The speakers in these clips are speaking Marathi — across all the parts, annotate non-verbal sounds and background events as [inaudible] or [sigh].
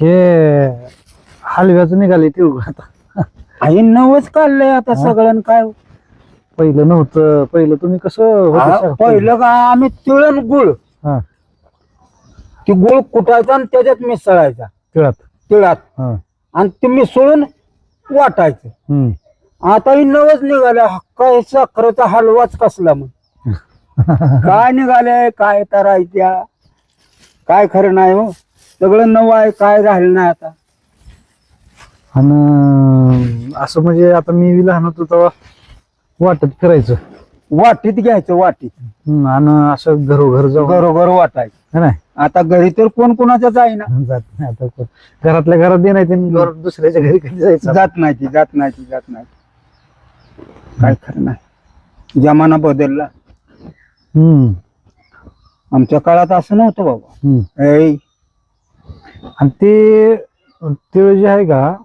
हे हलव्याचं निघाले तिळगुळ आता. आई नवच काढलंय आता? सगळं काय? पहिलं नव्हतं. पहिलं तुम्ही कसं होतं? पहिलं का आम्ही तिळण गुळ. हा. ती गुळ कुटायचा आणि त्याच्यात मिसळायचा. तिळात. तिळात. हा. आणि ते मिसळून वाटायचं. हम्म. आता ही नवच निघाल्या. काय साखरेचा हलवाच कसला मग? [laughs] काय निघालंय? काय करायच्या काय खरं नाही हो? सगळं नवं आहे काय राहिलं नाही आता. आणि असं म्हणजे आता मी लहान होतो तेव्हा वाटत फिरायचं. वाटीत घ्यायचं वाटीत. हम्म, आणि असं घरोघर जाऊन. घरोघर वाटायचं. है आता घरी तर कोण कोणाच्या जाईना जात नाही आता कोण. घरातल्या घरात दे नाही ते घर दुसऱ्याच्या घरी कधी जायचं? जात नाही ती जात नाही ती जात नाही काय खरं नाही. जमाना बदलला. हम्म. आमच्या काळात असं नव्हतं बाबा. हम्म. ऐ, आणि ते तिळ जे आहे का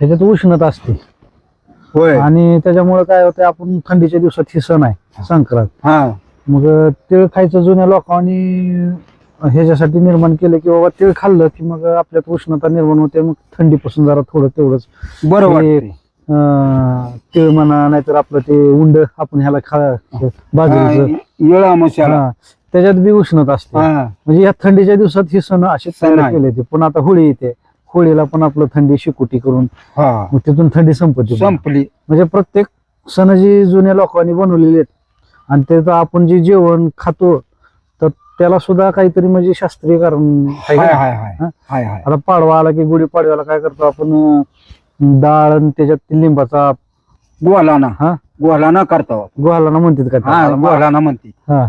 ह्याच्यात उष्णता असते. होय. आणि त्याच्यामुळे काय होतं आपण थंडीच्या दिवसात ही सण आहे संक्रांत. हा. मग तिळ खायचं जुन्या लोकांनी ह्याच्यासाठी निर्माण केलं की बाबा तिळ खाल्लं की मग आपल्यात उष्णता निर्माण होते मग थंडीपासून जरा थोडं तेवढंच. बरं ते- वाटतंय. अं, तिळ म्हणा नाहीतर आपलं ते उंड आपण ह्याला खा बाजरीचं. हा, हा, त्याच्यात बी उष्णता असते. हा. म्हणजे या थंडीच्या दिवसात ही सण असे सण तयार आहे. केले ते पण आता होळी येते. होळीला पण आपलं थंडी शिकुटी करून हा. मग तिथून थंडी संपत्ती संपली. म्हणजे प्रत्येक सण जी जुन्या लोकांनी बनवलेली आहेत आणि त्याचं आपण जे जेवण खातो तर त्याला सुद्धा काहीतरी म्हणजे शास्त्रीय कारण आहे हाय का? हाय हाय. हा? हाय हाय. आता पाडवा आला की गुढी पाडव्याला काय करतो आपण अं, डाळ आणि त्याच्यात ते लिंबाचा गोलाना हा? गोलाना करता. गुहाला म्हणतात का हा त्याला? गोलाना म्हणते हा.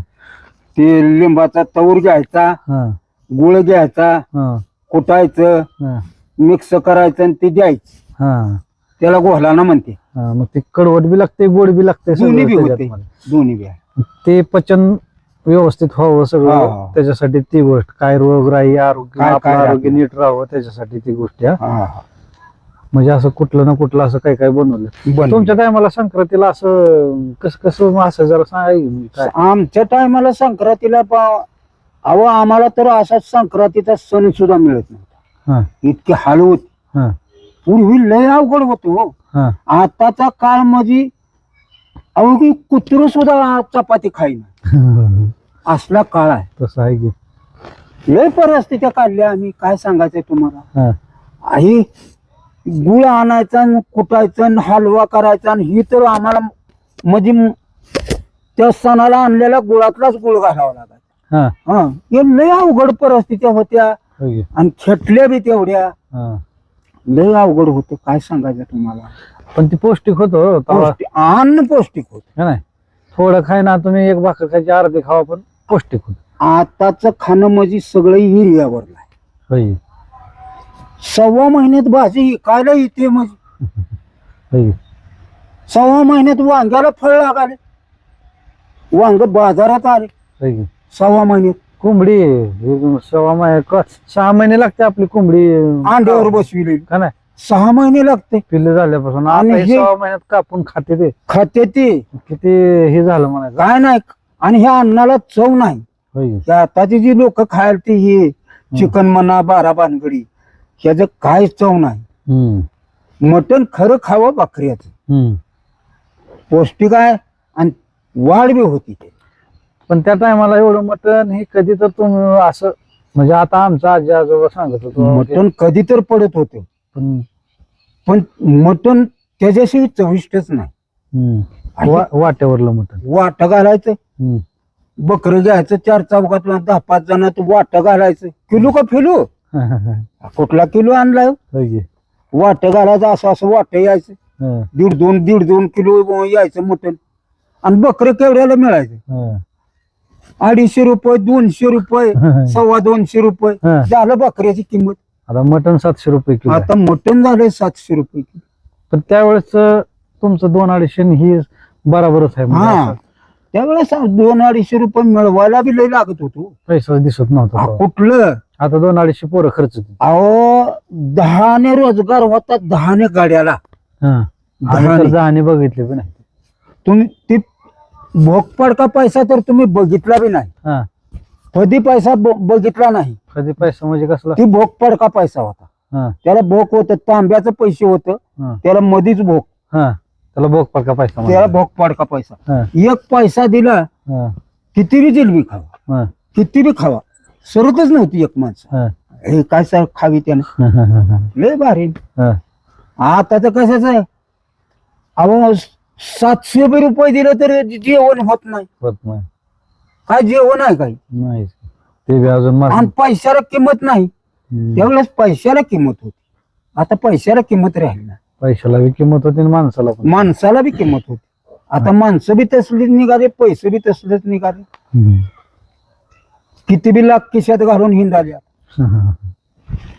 ते लिंबाचा तऊर घ्यायचा हा गुळ घ्यायचा हा कुटायचं हा मिक्स करायचं आणि ते द्यायचं हा त्याला गोलाना म्हणते हा, मग ते कडवट बी लागते गोड बी लागते दोन्ही बी होते दोन्ही बी आहे. ते पचन व्यवस्थित व्हावं हा, सगळं. त्याच्यासाठी ती गोष्ट काय रोग राही आरोग्य काय- आपलं आरोग्य. नीट राहावं त्याच्यासाठी ती गोष्ट हा. हा, हा. म्हणजे असं कुठलं ना कुठलं असं काय काय बनवलं. तुमच्या टायमाला संक्रांतीला असं कसं कसं असं जरा सांगा की म्हणजे काय? आमच्या टायमाला संक्रांतीला अहो आम्हाला तर असा संक्रांतीचा सण सुद्धा मिळत नव्हता. इतके हाल होत पूर्वी लय अवघड होतो हो. आताचा काळ म्हणजे अहो की कुत्र सुद्धा चपाती खाईना [laughs] असला काळ आहे. तसं आहे की. लय परिस्थित्या काढल्या आम्ही. काय सांगायचंय तुम्हाला? आई गुळ आणायचा आणि कुटायचा आणि हलवा करायचा आणि ही तर आम्हाला म्हणजे त्या सणाला आणलेला गुळातलाच गुळ घालावा लागायचा. हा. हा. हे लय अवघड परिस्थित्या होत्या. होय की? आणि खेटल्या बी तेवढ्या. हा. लय अवघड होतं. काय सांगायचं तुम्हाला? पण ती पौष्टिक होतं पौष्टिक- अन्न पौष्टिक होत. है नाही. थोडं खाय ना तुम्ही एक भाकर खायची अर्धे खावा पण पौष्टिक होत. आताच खाणं म्हणजे सगळं युरियावरला आहे होय. सव्वा महिन्यात भाजी विकायला येते म्हणजे सव्वा महिन्यात वांग्याला फळ लागाले. वांग बाजारात आले? सव्वा महिन्यात. कोंबडी सव्वा महिने क- सहा महिने लागते आपली कोंबडी. अंड्यावर बसविले का नाही? सहा महिने लागते. पिल्ले झाल्यापासून आणि सहा महिन्यात कापून खाते ते. खाते ते. किती हे झालं म्हणायचं? काय नाही. आणि ह्या अन्नाला चव नाही. आताची जी लोक खायला ते हे चिकन म्हणा बारा भानगडी ह्याचं काय चव नाही. हम्म. मटण खरं खावं बकऱ्याचं हम्म. पौष्टिक आहे आणि वाढ बी होती ते. पण त्या टायमाला एवढं मटण हे कधी तर तुम्ही असं म्हणजे आता आमचा आजी आजोबा सांगत होतो. मटण कधी तर पडत होते. पण पण मटण त्याच्याशिवाय चविष्टच नाही. हम्म. वा- वाट्यावरलं मटण. वाट घालायचं. हम्म. बकरं घ्यायचं चार चौकात दहा पाच जणात वाट घालायचं. किलो का फिलो कुठला किलो की? वाट घालायचं असं असं वाट यायचं. दीड दोन दीड दोन किलो यायचं मटण आणि बकरं केवढ्याला मिळायचं? हं. अडीचशे रुपये दोनशे रुपये सव्वा दोनशे रुपये. झालं बकऱ्याची किंमत. आता मटण सातशे रुपये किलो. आता मटण झालंय सातशे रुपये किलो. पण त्यावेळेस तुमचं दोन अडीचशे ही बराबरच आहे म्हणजे हा. त्यावेळेस दोन अडीचशे रुपये मिळवायला बी लय लागत होतो. पैसा दिसत नव्हता. कुठलं? आता दोन अडीचशे पोरं खर्च होते. अहो दहाने रोजगार होता दहाने गाड्याला. हं. आम्ही तर दहाने. जहाने बघितले पण नाही. तुम्ही ती भोगपडका पैसा तर तुम्ही बघितला बी नाही. हा. कधी पैसा ब- बघितला नाही. कधी पैसा म्हणजे कसला? ती भोगपडका पैसा होता. हा. त्याला भोक होतं तांब्याचं पैसे होतं. हा. त्याला मधीच भोक हा. त्याला भोग पडका पैसा त्याला म्हणतात. भोक पाडका पैसा. हा, एक पैसा दिला हा, किती बी जिलबी खावा. हा, किती बी खावा. सरतच नव्हती एक माणसं. हा, काय सर खावी त्यानं? [laughs] लय भारी. आता तर कशाच? आहे अहो सातशे रुपये दिले तर जेवण होत नाही. होत नाही. काय जेवण आहे काही? नाहीच. ते बी अजून आणि पैशाला किंमत नाही. त्यावेळेस पैशाला किंमत होती. आता पैशाला किंमत राहील ना पैशाला बी किंमत होती आणि माणसाला माणसाला बी किंमत होती. आता माणसं बी तसलीच निघाले पैसे बी तसलेच निघाले. किती बी लाख खिशात घालून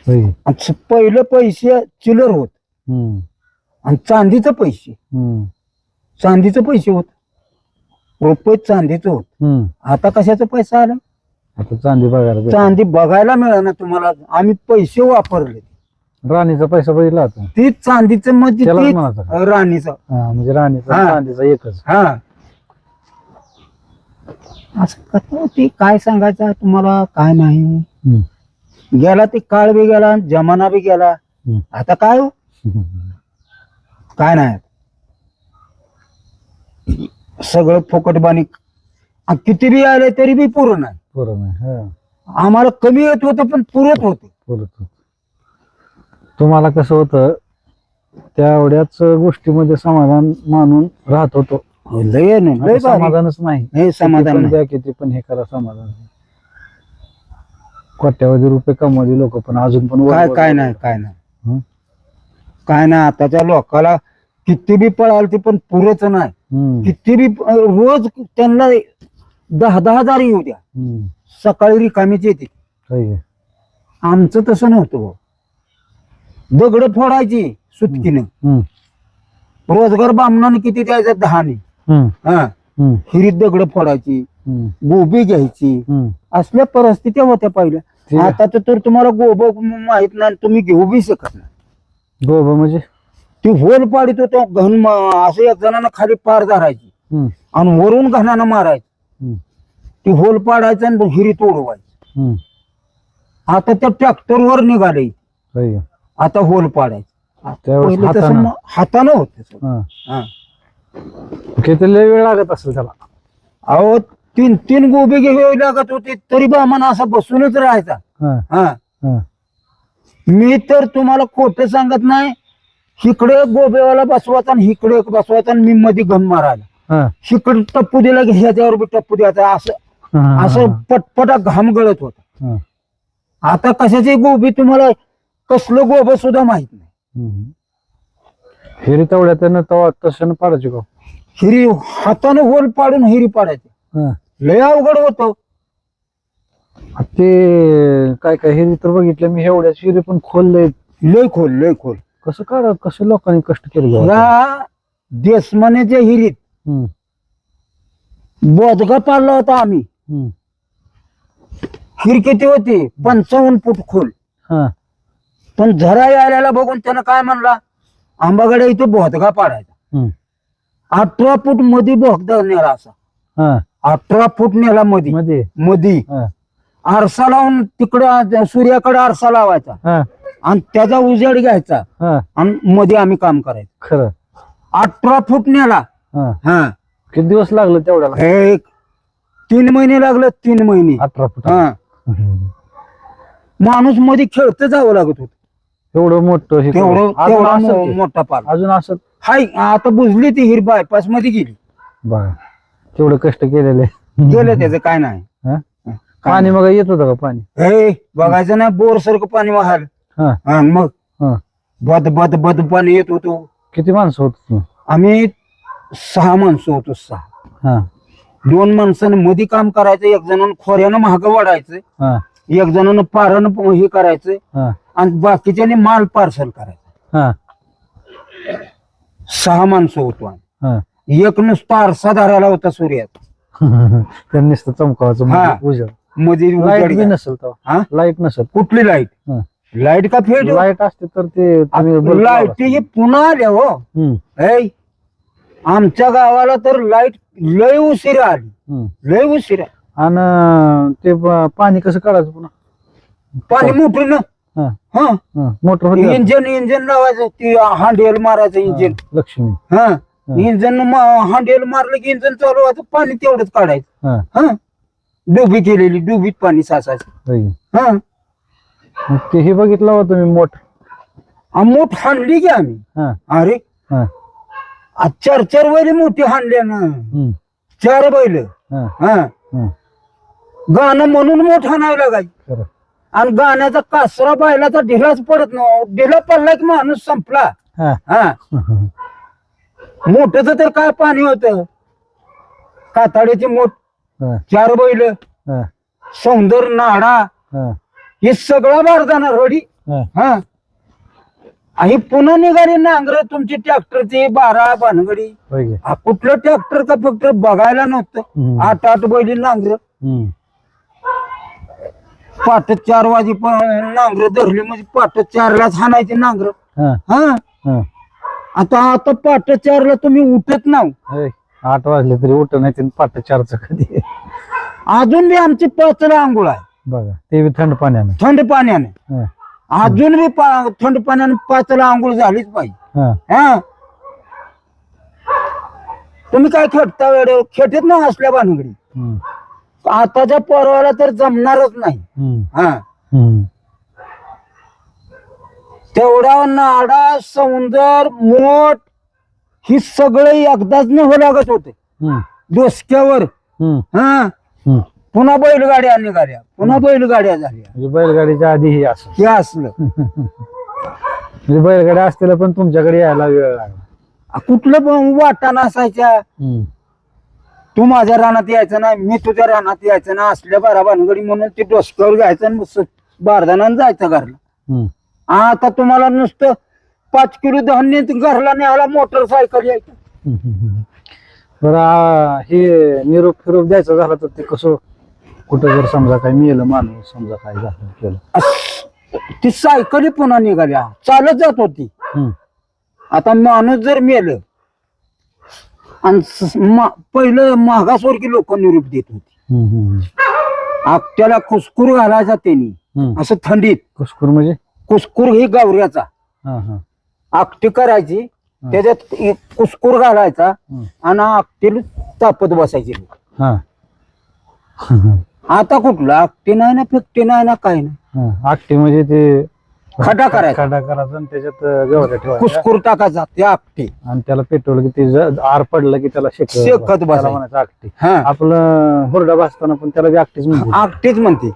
होय. आणि स- पहिलं पैसे चिलर होत. हम्म, आणि चांदीचं पैसे. हम्म, चांदीचं पैसे होत. रुपये चांदीचं होत. हम्म. आता कशाचा पैसा आला? आता चांदी बघायला. चांदी बघायला मिळालं तुम्हाला. आम्ही पैसे वापरले. राणीचा पैसा बघितला होता. ती चांदीचं म्हणजे त्यालाच ती म्हणायचं. का? राणीचं. हा म्हणजे राणीचा हा. चांदीचा एकच. हा. असं कसं ते काय सांगायचं तुम्हाला काय नाही. हम्म. गेला ते काळ बी गेला जमाना बी गेला. हम्म. आता काय हो? काय नाही. सगळं फुकटबाणी आ, किती बी आले तरी बी पुरं नाही. बरं नाही हा. आम्हाला कमी येत होतं पण पुरत होते. बोलत होतो. तुम्हाला कसं होतं त्या एवढ्याच गोष्टीमध्ये समाधान मानून राहत होतो. लय नाही आता लय भारी. समाधानच नाही हे समाधान किती पण नाही. द्या किती पण हे करा समाधान नाही. कोट्यावधी रुपये कमवले लोक पण अजून पण काय काय नाही काय नाही हं? काय नाही आताच्या लोकाला किती बी पळाल ते पण पुरच नाही हम्म, किती बी रोज त्यांना दहा दहा हजार येऊ द्या हम्म. सकाळी रिकामीच येते? आमचं तसं नव्हतं भाऊ. दगड फोडायची सुटकीनं हम्म, रोजगार बामणाने किती द्यायचं दहाने हा. हिरीत दगड फोडायची गोबी घ्यायची. असल्या परिस्थित्या होत्या पहिल्या. आता तर तुम्हाला गोब माहीत नाही तुम्ही घेऊ बी शकत नाही. गोबा म्हणजे? ती होल पाडीत होतो घन असं एक जणांना खाली पार धरायची. आणि वरून घाणानं मारायची. ती होल पाडायचं आणि हिरीत उडवायची. आता त्या ट्रॅक्टरवर निघाले? आता होल पाडायचं. हातानं. होत किती लय वेळ लागत असेल त्याला. अहो तीन तीन गोबी घ्यावी लागत होती तरी बा मला असा बसूनच राहायचा. हा, हा. हा. मी तर तुम्हाला खोट सांगत नाही इकडे गोबेवाला बसवायचा आणि इकडे एक बसवायचा आणि मी मध्ये घन मारायला. हा, इकडे टप्पू दिला की ह्याच्यावर बी टप्पू द्यायचा असं हा, असं पटपटा घाम गळत होत. हा. आता कशाची गोबी तुम्हाला कसलं गोब सुद्धा माहीत नाही. हम्म. हिरी तेवढ्या त्यानं तवा तशानं पाडायची का? हिरी हाताने होल पाडून हिरी पाडायची. हा. लय अवघड होतं. ते काय काय हिरी तर बघितलं मी एवढ्या हिरी पण खोललंय लय खोल लय खोल. कसं काढ कसं लोकांनी कष्ट केले गं? या देशमानेच्या हिरीत. हम्म, बोधगा पाडला होता आम्ही. हम्म. हिर किती होती? पंचावन्न फूट खोल. हा, पण झरा यायला बघून त्यानं काय म्हणला? आंबागडे इथे बोधगा पाडायचा. अठरा फूटमध्ये बोगदा नेला असा. अठरा फूट नेला मध्ये हा, आरसा लावून तिकडं सूर्याकडे आरसा लावायचा. आणि त्याचा उजेड घ्यायचा. हा. आणि मध्ये आम्ही काम करायचं. खरं. अठरा फूट नेला. हा. किती दिवस लागले तेवढ्याला? एक तीन महिने लागलं तीन महिने. अठरा फुट. हा. माणूसमध्ये खेळत जावं लागत होत. एवढं मोठं हे तेवढं करून. अजून तेवढा असं मो- ते. मोठा पाल. अजून असं? हाय आता बुजली ती हिर बायपासमध्ये गेली. बघा तेवढं कष्ट केलेले. गेलं त्याचं काय नाही. हा? काय पाणी मग येत होतं का पाणी? हे बघायचं ना बोर सारखं पाणी वाहाल. हा. मग हा. बद बद बद पाणी येत होतो. किती माणसं होत तुम्ही? आम्ही सहा माणसं होतो सहा. हा. दोन माणसानं मध्ये काम करायचं एक जणांना खोऱ्यानं महाग वाढायचं हा. एक जणांना पारानं प- हे करायचं हा. आणि बाकीच्याने माल पार्सल करायचा. हा. सहा माणसं होतो आम्ही. हा. एक नुसता आरसा धरायला होता सूर्यात. [laughs] त्यांनी नुसतं चमकावाचं हा. म्हणजे उजेडमध्ये लाइट उजेड बी घ्या. नसेल हा? लाइट नसेल. कुठली लाइट हा. लाइट का फेड लाइट असते तर ते तुम्ही बल्ब लावला लाइट ही पुन्हा आल्या हो. हम्म, ऐ, आमच्या गावाला तर लाइट लय उशिरा आली. हम्म. लय उशिरा आणि ते प- पाणी कसं काढायचं पुन्हा? पाणी मोठं ना हा? मोटर होती? इंजन इंजन लावायचं ती हांडेल मारायचं इंजन. हा, लक्ष्मी. हा? इंजन हांडेल मारलं की इंजन चालू व्हायचं पाणी तेवढंच काढायचं. हा. हा? डुबी केलेली डुबीत पाणी साचायचं. होय. हा? मग ते हे बघितलं होतं तुम्ही मोठ. आ, मोठ हाणली की आम्ही. हा. अरे हा. आ, चार चार बैल मोठी हाणल्या ना. हम्म, चार बैल. हा. गाणं म्हणून मोठं आणावं लागायचं. आणि गाण्याचा कासरा बायलाचा ढिलाच पडत ना ढिला पडला की माणूस संपला. हा. हा. मोठच तर काय पाणी होत? काताड्याची मोठ हा. चार बैल हा. सौंदर नाडा हा. हे सगळं बारदाना रडी. हा. हा. आणि पुन्हा निघाली नांगर तुमची ट्रॅक्टरची बारा भानगडी. होय की. हा कुठलं ट्रॅक्टर का फक्त बघायला नव्हतं. हम्म, आठ आठ बैली नांगर. हम्म. पाट चार वाजे नांगर धरली म्हणजे पाट चारलाच हाणायचे नांगर. हा. हा? हा. आता आता पाट चारला तुम्ही उठत नाव. होय. आठ वाजले तरी उठ नाही पाठ चारचं कधी? अजून बी आमची पाचला आंघोळ आहे. बघा ते बी थंड पाण्याने. थंड पाण्याने. हा. अजून बी पा- थंड पाण्याने पाचला आंघोळ झालीच पाहिजे. हा. हा? तुम्ही काय खेळता वेळ खेटत ना असल्या भानगडी. हम्म, आताच्या पोराला तर जमणारच नाही. हा. तेवढा नाडा सौंदर मोठ ही सगळं एकदाच न लागत होते. डोसक्यावर. हा. पुन्हा बैलगाड्या निघाल्या पुन्हा बैलगाड्या झाल्या. म्हणजे बैलगाडीच्या आधी हे असं. हे असलं. म्हणजे बैलगाड्या असतील पण तुमच्याकडे यायला वेळ लागला. कुठलं पण वाटा नसायच्या. हम्म, तू माझ्या रानात यायचं ना मी तुझ्या रानात यायचं ना असल्या बारा भानगडी म्हणून ते डोसक्यावर घ्यायचं आणि बारदानानं जायचं घरला. हम्म. आता तुम्हाला नुसतं पाच किलो धान्य घरला न्यायला मोटरसायकल यायचं. हम्म, हम्म. बरं आ, हे निरोप फिरोप द्यायचं झालं तर ते कसं कुठं जर समजा काय मिळलं माणूस समजा काय झालं केलं. अस- ती सायकली पुन्हा निघाल्या चालत जात होती. हम्म, आता माणूस जर मेलं आणि मा- पहिलं मागासवर्गीय लोक निरूप देत होती. आपल्याला कुसकूर घालायचा त्यांनी. असं थंडीत. कुसकुर म्हणजे? कुसकूर ही गावऱ्याचा. हा हा. आकटी करायची त्याच्यात एक कुसकूर घालायचा. आणि आकटीला तापत बसायची हा. आता कुठलं? आकटी नाही ना फिकटी नाही ना काय नाही. हा. आकटी म्हणजे ते खडा करायचा. खडा करायचा आणि त्याच्यात गवऱ्या ठेवायच्या. कुसकूर टाकायचा ते आकटी आणि त्याला पेट्रोल की ते ज- आर पडलं की त्याला शेक शेकत त्याला बसायचं. म्हणायचं आकटी हा. आपलं हुरडा भासताना पण त्याला बी आकटीच म्हणजे आकटीच म्हणते.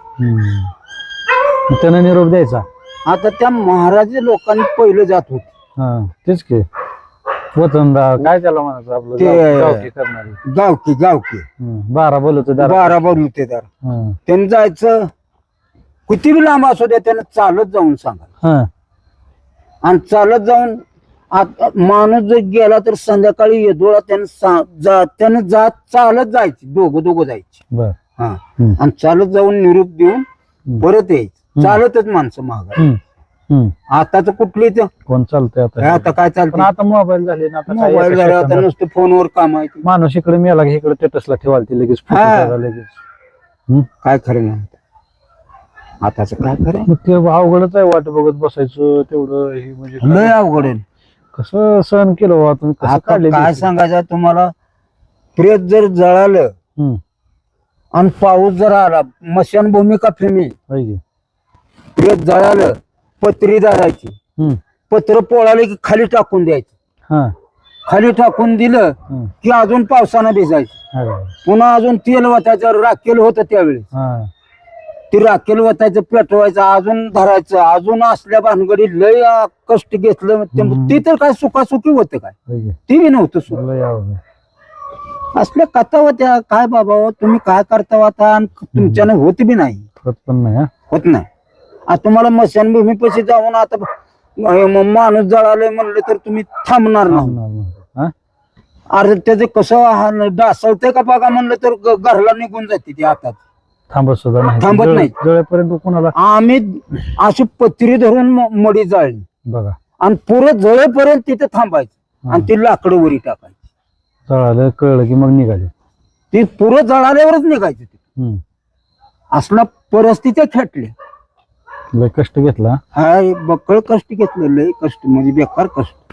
त्यानं निरोप द्यायचा. आता त्या महाराज लोकांनी पहिलं जात होते. हा तेच की. वतनदार काय त्याला म्हणायचं आपलं? ते- गाव- गावठी करणारी. गावकी गावकी हम्म, बारा बोलत दारा बारा बोलते तर हा त्यांनी जायचं किती बी लांब असू द्या त्यानं चालत जाऊन सांगा. हा. आणि चालत जाऊन आता माणूस जर गेला तर संध्याकाळी येदोळा त्यानं सा- जा- त्यानं जात चालत जायची दोघं दोघं जायची. बर. हा. हम्म, आणि चालत जाऊन निरूप देऊन. परत यायचं. चालतच माणसं महाग हम्म, हम्म. आताच कुठली ते कोण चालतंय आता? आता काय पण चालतं आता मोबाईल झाले ना आता काय मोबाईल एका झाला आता सेकंदात नुसतं फोनवर काम आहे. माणूस इकडे मेला की इकडे स्टेटसला ठेवाल ती लगेच photo हा. लगेच? काय खरं नाही. आताच काय खरं मग ते अवघडच आहे वाट बघत बसायचं तेवढं हे म्हणजे काय- लय अवघड आहे. कसं सहन केलं बा तुम्ही कसं आता काढले काय सांगायचं तुम्हाला? प्रेत जर जळालं हम्म. आणि पाऊस जर आला मशानभूमी का फेमी होय की? प्रेत जळालं पत्री हम्म. पत्र पोळाले की खाली टाकून द्यायचं. हा. खाली टाकून दिलं हम्म. की अजून पावसानं भिजायचं. अरे. पुन्हा अजून तेल वतायचं राखेल होतं त्यावेळी हा. ते राखेल वतायचं पेटवायचं अजून धरायचं अजून असल्या भानगडी लय अं, कष्ट घेतलं ते- हम्म. ते तर काय सुखासुखी होतं काय? ते बी नव्हतं सुख लय. असल्या कथा होत्या काय बाबा हो, तुम्ही काय करता होता आणि तुमच्यानं होत बी नाही होत पण नाही हा होत नाही आता तुम्हाला मशानभूमी पैसे जाऊन आता अं, म- माणूस जळालंय म्हणलं तर तुम्ही थांबणार नाही. हा? अरे त्याचं कसं हा- डासवतंय का बघा म्हणलं तर ग- घरला निघून जाते ती आता थांबत सुद्धा नाही. थांबत जळ- नाही. जळेपर्यंत कोणाला आम्ही अशी पत्री धरून म- मडी जाळली. बघा. आणि पुरं जळेपर्यंत तिथे थांबायचं. आणि ती लाकडं वरी टाकायची. जळालं कळलं की मग निघाले. ती पुरं जळाल्यावरच निघायची ती. हम्म. असला परिस्थिती खेटल्या. लय कष्ट घेतला. हा बक्कळ कष्ट घेतलं लय कष्ट म्हणजे बेकार कष्ट.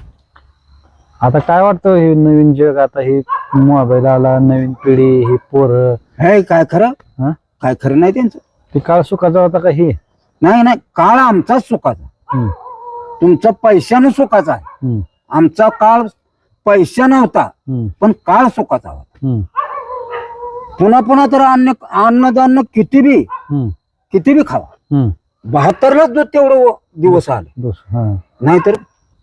आता काय वाटतं हे नवीन जग आता हे मोबाईल आला नवीन पिढी ही पोरं? हे काय खरं? हा? काय खरं नाही त्यांचं. ते काळ सुखाचा होता का हे? नाही नाही काळ आमचाच सुखाचा. हम्म, तुमचा पैशानं सुखाचा आहे. हम्म, आमचा काळ पैसा नव्हता हम्म, पण काळ सुखाचा होता. हम्म, पुन्हा पुन्हा तर अन्न अन्नदान किती बी हम्म, किती बी खावा. हम्म. बहात्तरलाच दूध तेवढं दिवस आले. दुस- हा. नाहीतर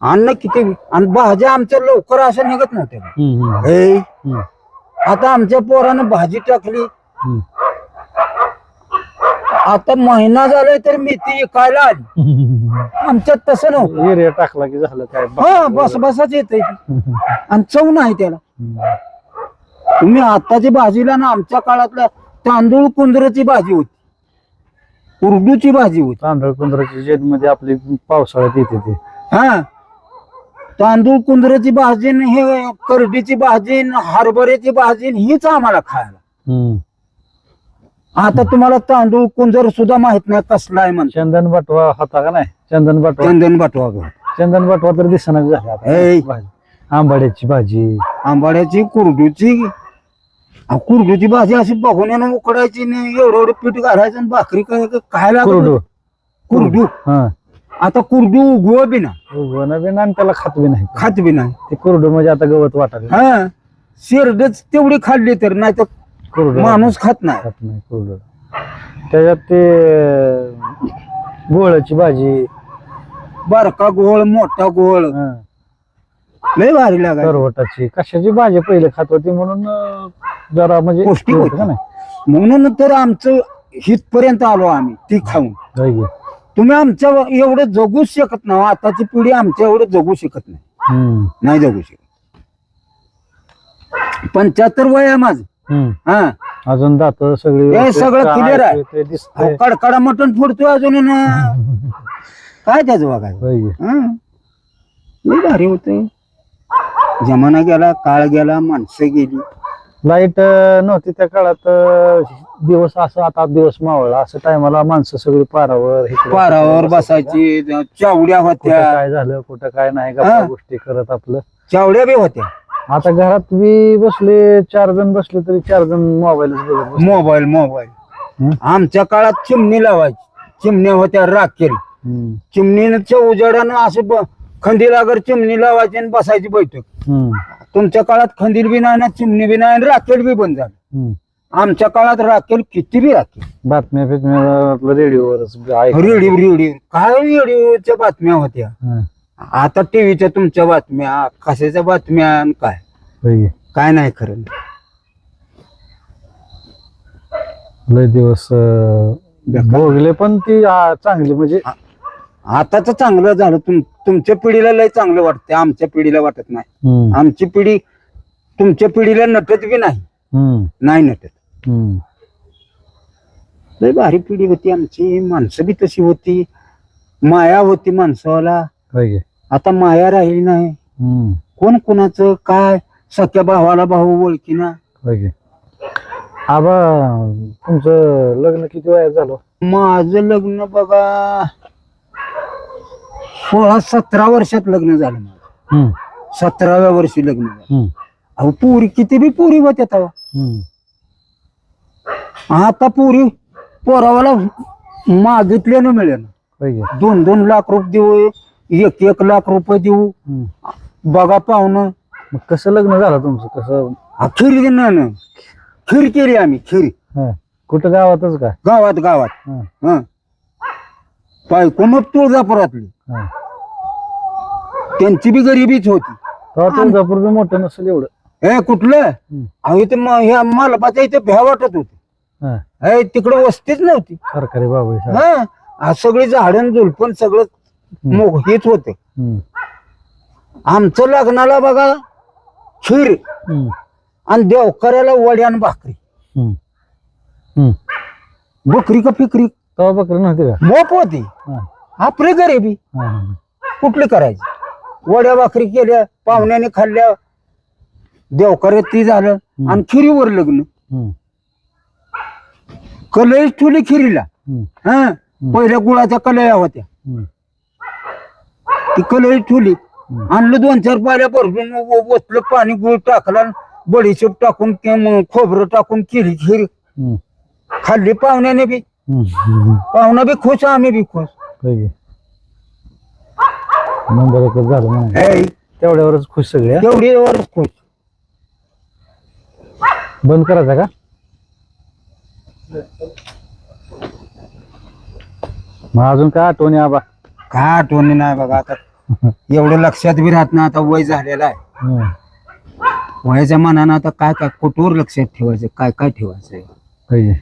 अन्न किती बी आणि भाज्या आमच्या लवकर अशा निघत नव्हत्या. हम्म, हम्म, हे हम्म, आता आमच्या पोरानं भाजी टाकली. हम्म. आता महिना झालाय तर मेथी विकायला आली. आमच्यात तसं नव्हतं. टाकला की झालं काय? हा बस बसच येत आणि चव नाही त्याला. तुम्ही आताची भाजीला ना आमच्या काळातल्या तांदूळ कुंदराची भाजी होती. उर्दूची भाजी होती. तांदळ कुंदराची जेटमध्ये आपली पावसाळ्यात येते ते. हा. तांदूळ कुंदराची भाजी न हे करडीची भाजी न हरभऱ्याची भाजी न हीच आम्हाला खायला. हम्म. आता तुम्हाला तांदूळ कुंजर सुद्धा माहीत नाही कसला आहे म्हणतो चंदन बटवा होता का नाही? चंदन बटवा. चंदन बटवा. चंदन बटवा तर दिसना झाला आता. ऐ. भाजी. आंबाड्याची भाजी. आंबाड्याची कुरडूची. अहो, कुरडूची भाजी अशी बघून उकडायची न एवढं एवढं पीठ घालायचं आणि भाकरी काय काय लागत कुरडू? कुरडू. हा. आता कुरडू उगव बी ना उगवणं बी नाही आणि त्याला खात बी नाही. खात बी नाही. ते कुरडू म्हणजे आता गवत वाटायला. हा. शेरडच तेवढी खाल्ली तर नाही तर कुरडू माणूस खात नाही. खात नाही कुरडू. त्याच्यात ते गोळाची भाजी. बारका गोळ मोठा गोळ. हा, लय भारी लागायचं. करवटाची. कशाची भाजी पहिले खात होती म्हणून अं, जरा म्हणजे पौष्टिक होती. का नाही? म्हणून तर आमचं हितपर्यंत आलो आम्ही ती खाऊन. होय की? तुम्ही आमच्या एवढं जगूच शकत नाही. आताची पिढी आमच्या एवढं जगू शकत नाही. हम्म, नाही जगू शकत. पंच्याहत्तर वय आहे माझं. हा. अजून दात सगळी हे सगळं clear आहे. दिसतंय. कडकडा मटण फोडतोय अजून ना. काय त्याचं बघायचं होय की? हा. लय भारी होत जमाना गेला काळ गेला माणसं गेली. लाइट अं, नव्हती त्या काळात अं, दिवस असं आता दिवस मावळला. असं टायमाला माणसं सगळी पारावर इकडं- पारावर बसायची चावड्या कुठं होत्या काय झालं कुठं काय नाही हा. गप्पा गोष्टी करत आपलं. चावड्या बी होत्या. आता घरात बी बसले चार जण बसले तरी चार जण. Mobile mobile. हं? आमच्या काळात चिमणी लावायची. चिमण्या होत्या राखेल. चिमणीच्या उजेडानं असे ब- खंदीलागर चिमणी लावायची आणि बसायची बैठक. तुमच्या काळात खंदील बी नाही ना चिमणी बी नाही आणि राखेल बी बंद झालं. आमच्या काळात राखेल किती बी राखेल. बातम्या बितम्या रेडिओवरच. Radio radio. काय रेडिओच्या बातम्या होत्या? आता टीव्हीच्या तुमच्या बातम्या कशाच्या बातम्या आणि काय? होय? काय नाही खरं. लय दिवस अं. भोगले पण ती आ, चांगली म्हणजे आताच चांगलं झालं. तुम तुमच्या पिढीला लय चांगलं वाटतं आमच्या पिढीला वाटत नाही. हम्म, आमची पिढी तुमच्या पिढीला नटत बी नाही. हम्म, नाही नटत. हम्म. लय भारी पिढी होती आमची. माणसं बी तशी होती. माया होती माणसाला. होय? आता माया राहिली नाही. हम्म, कोण कोणाचं काय? सख्या भावाला भाऊ ओळखीना. होय की? आबा तुमचं लग्न किती वयात झालं? माझं लग्न बघा सोळा सतरा वर्षात लग्न झालं माझं. हम्म, सतराव्या वर्षी लग्न झालं. हम्म, अहो पुरी किती बी पुरी होत्या तेव्हा हम्म. आता पुरी पोरावाला मागितल्यानं मिळेल. होय? दोन दोन लाख रुपये देऊ एक एक लाख रुपये देऊ. हम्म. बघा पाहुणं. मग कसं लग्न झालं तुमचं? कसं? खीर ना खीर केली आम्ही खीर. हं. कुठं गावातच का? गावात गावात. हं, हं. बायको मग तुळजापुरातली. हं. त्यांची बी गरिबीच होती. तेव्हा तुळजापूर बी मोठं नसेल एवढं. हे कुठलं? हं, अहो इथं ह्या मालपाच्या इथे भ्या वाटत होती. हं. हे तिकडं वस्तीच नव्हती. सरकारी बाबा. हा. सगळी झाडण झुलपण सगळं मोग हेच होत. आमचं लग्नाला बघा खीर आणि देवकऱ्याला वड्यान भाकरी. बकरी का फिकरी? तेव्हा बकरी नव्हती का? मोप होती. आपली गरिबी. कुठली करायची? वड्या भाकरी केल्या पाहुण्याने खाल्ल्या देवकऱ्यात ती झालं आणि खिरीवर लग्न. कलईच ठेवली खिरीला. हा. पहिल्या गुळाच्या कलया होत्या. ती कलई ठेवली. आणलं दोन चार पाल्या भरून ओतलं पाणी गुळ टाकला बडीशेप टाकून खोबरं टाकून केली खीर. खाल्ली पाहुण्याने बी. पाहुणा बी खुश आम्ही बी खुश. नंबर एकच झालं म्हणा तेवढ्यावरच खुश सगळे हा? तेवढी वर खुश बंद करायचा का मग अजून काय आठवणी आबा काय आठवणी नाही बघा आता एवढं लक्षात बी राहत ना आता वय झालेलं आहे हम्म. वयाच्या मनानं आता काय काय कुठवर लक्षात ठेवायचं काय काय ठेवायचं होय की.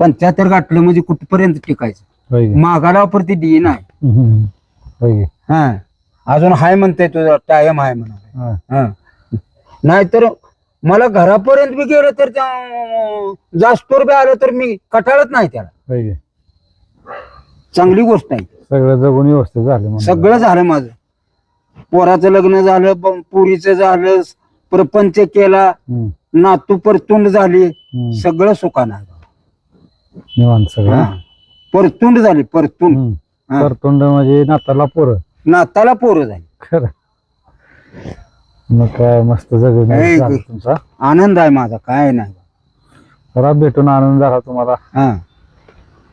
पंच्याहत्तर गाठलं म्हणजे कुठपर्यंत टिकायचं होय की. मागाला डी नाही हम्म. होय की. हा अजून हाय म्हणते तुझा टायम आहे म्हणा हा. हा नाहीतर मला घरापर्यंत बी गेलं तर त्या- जास्तवर बी आलं तर मी कटाळत नाही त्याला होय की. चांगली गोष्ट आहे सगळं जगून व्यवस्थित झालं म्हणून. सगळं झालं माझं पोराचं लग्न झालं ब- पुरीचं झालं प्रपंच केला हम्म. नातू परतुंड झाली हम्म. सगळं सुखानं आहे निवांत सगळं हा. परतुंड झाली परतुंड हम्म. हा. परतोंड म्हणजे नाताला पोरं नाताला पोरं झाली खरं मग काय मस्त जगून झालं तुमचा आनंद आहे माझा काय नाही जरा भेटून आनंद झाला तुम्हाला हा